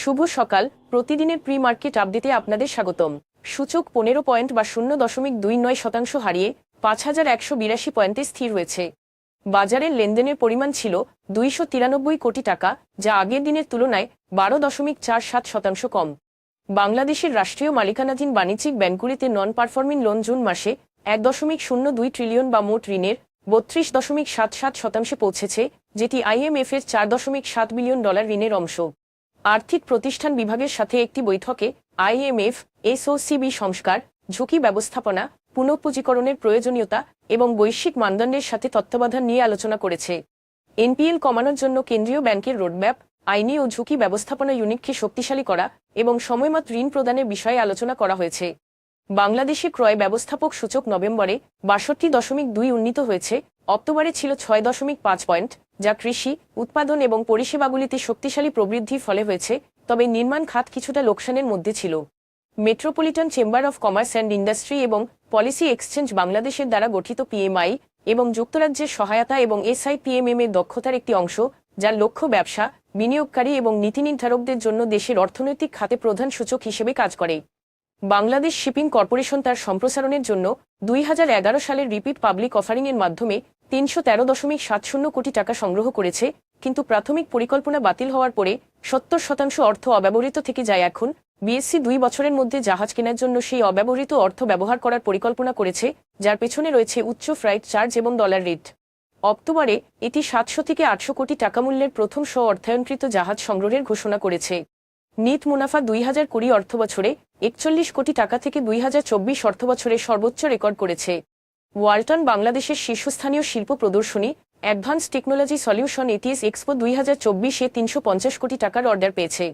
শুভ সকাল। প্রতিদিনের pre market আপডেটে আপনাদের স্বাগতম। সূচক পনেরো পয়েন্ট বা শূন্য দশমিক দুই নয় শতাংশ হারিয়ে পাঁচ হাজার একশো বিরাশি পয়েন্টে স্থির হয়েছে। বাজারের লেনদেনের পরিমাণ ছিল দুইশো তিরানব্বই কোটি টাকা, যা আগের দিনের তুলনায় বারো দশমিক চার সাত শতাংশ কম। বাংলাদেশের রাষ্ট্রীয় মালিকানাধীন বাণিজ্যিক ব্যাংকগুলিতে নন পারফর্মিং লোন জুন মাসে এক দশমিক শূন্য দুই ট্রিলিয়ন বা মোট ঋণের বত্রিশ দশমিক সাত সাত শতাংশে পৌঁছেছে, যেটি আইএমএফ এর চার দশমিক সাত বিলিয়ন ডলার ঋণের অংশ। আর্থিক প্রতিষ্ঠান বিভাগের সাথে একটি বৈঠকে আইএমএফ, এসওসিবি সংস্কার, ঝুঁকি ব্যবস্থাপনা, পুনঃপুঁজিকরণের প্রয়োজনীয়তা এবং বৈশ্বিক মানদণ্ডের সাথে তত্ত্বাবধান নিয়ে আলোচনা করেছে। এনপিএল কমানোর জন্য কেন্দ্রীয় ব্যাংকের রোডম্যাপ, আইনি ও ঝুঁকি ব্যবস্থাপনা ইউনিটকে শক্তিশালী করা এবং সময়মত ঋণ প্রদানের বিষয়ে আলোচনা করা হয়েছে। বাংলাদেশে ক্রয় ব্যবস্থাপক সূচক নভেম্বরে বাষট্টি দশমিক দুই উন্নীত হয়েছে, অক্টোবরে ছিল ছয় দশমিক পাঁচ পয়েন্ট যা কৃষি, উৎপাদন এবং পরিষেবাগুলিতে শক্তিশালী প্রবৃদ্ধির ফলে হয়েছে, তবে নির্মাণ খাত কিছুটা লোকসানের মধ্যে ছিল। Metropolitan chamber of commerce and industry এবং পলিসি এক্সচেঞ্জ বাংলাদেশের দ্বারা গঠিত পিএমআই এবং যুক্তরাজ্যের সহায়তা এবং এসআইপিএমএম এর দক্ষতার একটি অংশ, যার লক্ষ্য ব্যবসা, বিনিয়োগকারী এবং নীতি নির্ধারকদের জন্য দেশের অর্থনৈতিক খাতে প্রধান সূচক হিসেবে কাজ করে। বাংলাদেশ শিপিং কর্পোরেশন তার সম্প্রসারণের জন্য দুই হাজার এগারো সালের রিপিট পাবলিক অফারিংয়ের মাধ্যমে তিনশো তেরো দশমিক সাত শূন্য কোটি টাকা সংগ্রহ করেছে, কিন্তু প্রাথমিক পরিকল্পনা বাতিল হওয়ার পরে সত্তর শতাংশ অর্থ অব্যবহৃত থেকে যায় এখন। বিএসসি দুই বছরের মধ্যে জাহাজ কেনার জন্য সেই অব্যবহৃত অর্থ ব্যবহার করার পরিকল্পনা করেছে, যার পেছনে রয়েছে উচ্চ ফ্রাইট চার্জ এবং ডলার রেট। অক্টোবরে এটি সাতশো থেকে আটশো কোটি টাকা মূল্যের প্রথম স্ব অর্থায়নকৃত জাহাজ সংগ্রহের ঘোষণা করেছে। নিট মুনাফা দুই হাজার কুড়ি অর্থবছরে একচল্লিশ কোটি টাকা থেকে দুই হাজার চব্বিশ অর্থবছরে সর্বোচ্চ রেকর্ড করেছে। ওয়ালটন বাংলাদেশের শীর্ষস্থানীয় শিল্প প্রদর্শনী advance technology solution ATS expo দুই হাজার চব্বিশে তিনশো পঞ্চাশ কোটি টাকার অর্ডার পেয়েছে।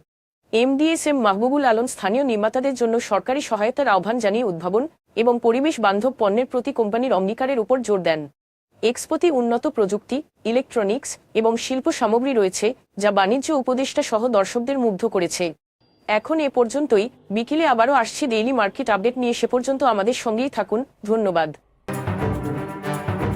এমডিএসএম মাহবুবুল আলম স্থানীয় নির্মাতাদের জন্য সরকারি সহায়তার আহ্বান জানিয়ে উদ্ভাবন এবং পরিবেশ বান্ধব পণ্যের প্রতি কোম্পানির অঙ্গীকারের উপর জোর দেন। এক্সপোতে উন্নত প্রযুক্তি, ইলেকট্রনিক্স এবং শিল্প সামগ্রী রয়েছে, যা বাণিজ্য উপদেষ্টা সহ দর্শকদের মুগ্ধ করেছে। এখন এ পর্যন্তই, বিকেলে আবারও আসছি ডেইলি মার্কেট আপডেট নিয়ে সে পর্যন্ত আমাদের সঙ্গেই থাকুন, ধন্যবাদ।